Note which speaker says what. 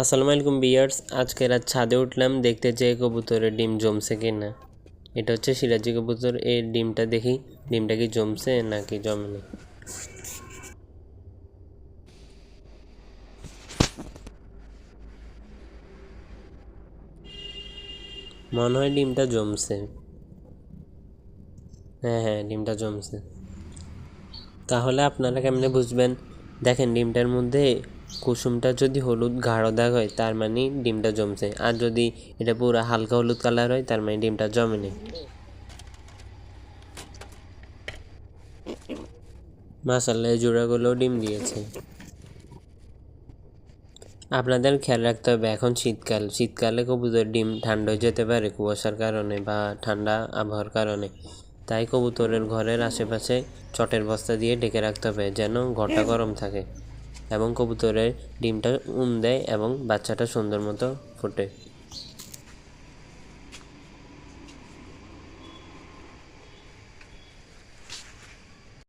Speaker 1: আসসালামু আলাইকুম বিয়ার্স আজকে রাত ছাদে উঠলাম, দেখতে চাই কবুতরের ডিম জমছে কি না এটা হচ্ছে সিরাজি কবুতর, এই ডিমটা দেখি, ডিমটা কি জমছে নাকি জমেনি? মনে হয় ডিমটা জমছে। হ্যাঁ হ্যাঁ ডিমটা জমছে। তাহলে আপনারা কেমনে বুঝবেন? দেখেন, ডিমটার মধ্যে কুসুমটা যদি হলুদ গাঢ় দাগ হয়, তার মানে ডিমটা জমছে। আর যদি এটা পুরো হালকা হলুদ কালার হয়, তার মানে ডিমটা জমেনি। মাসাল্লাহ এই জোড়াগুলোও ডিম দিয়েছে। আপনাদের খেয়াল রাখতে হবে, এখন শীতকাল। শীতকালে কবুতর ডিম ঠান্ডা হয়ে যেতে পারে কুয়াশার কারণে বা ঠান্ডা আবহাওয়ার কারণে। তাই কবুতরের ঘরের আশেপাশে চটের বস্তা দিয়ে ঢেকে রাখতে হবে, যেন ঘরটা গরম থাকে। এবং কবুতরের ডিমটা উম দেয় এবং বাচ্চাটা সুন্দর মতো ফোটে।